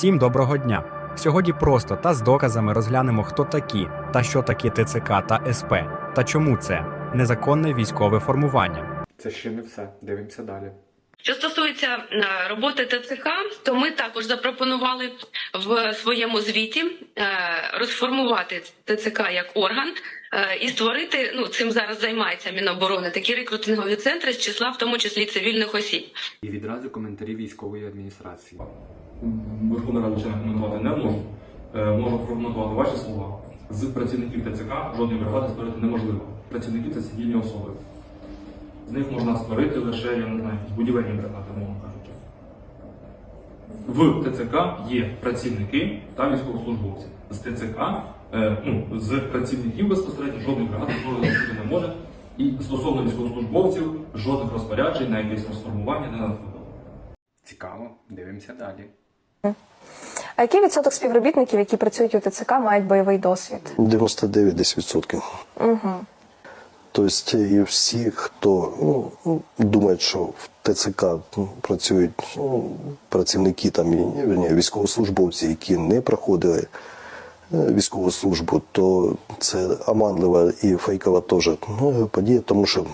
Всім доброго дня! Сьогодні просто та з доказами розглянемо, хто такі та що такі ТЦК та СП, та чому це незаконне військове формування. Це ще не все. Дивимося далі. Що стосується е, роботи ТЦК, то ми також запропонували в своєму звіті е, розформувати ТЦК як орган е, і створити ну цим зараз займається Міноборони такі рекрутингові центри з числа, в тому числі цивільних осіб. І відразу коментарі військової адміністрації. Верховна Рада члени коментувати не можу. Е, Можу прокоментувати ваші слова. З працівників ТЦК жодної бригади створити неможливо. Працівники це цивільні особи. З них можна створити лише, я не знаю, будівельні бригади, мовно кажучи. В ТЦК є працівники та військовослужбовці. З ТЦК, е, ну, з працівників безпосередньо жодної бригади створити не може. І стосовно військовослужбовців, жодних розпоряджень на якесь розформування не надходило. Цікаво, дивимося далі. А який відсоток співробітників, які працюють у ТЦК, мають бойовий досвід? 99 десь відсотків. Угу. Тобто і всі, хто ну, думає, що в ТЦК ну, працюють ну, працівники там, вірні, військовослужбовці, які не проходили е, військову службу, то це оманлива і фейкова теж ну, подія, тому що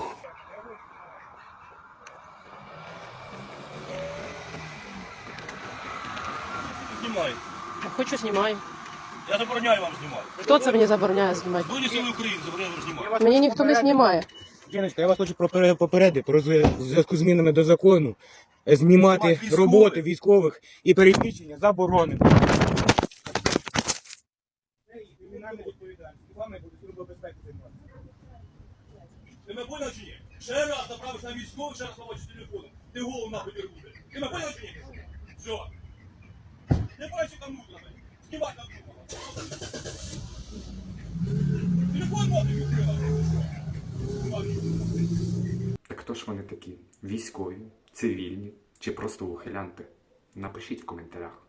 Знімай. Хочу знімаю. Я забороняю вам знімати. Хто це мені забороняє знімати? Збройні сили України забороняю вам знімати. Мені ніхто не знімає. Жіночка, я вас хочу пропер- попередити про в зв'язку з змінами до закону. е, Знімати Військових. роботи військових і переміщення заборонено. Ти мене поняв чи ні? Ще раз направиш на військових, ще раз побачиш телефоном. Ти голову нахуй не буде. Ти мене поняв чи ні? Ж вони такі? Військові, цивільні чи просто ухилянти? Напишіть в коментарях.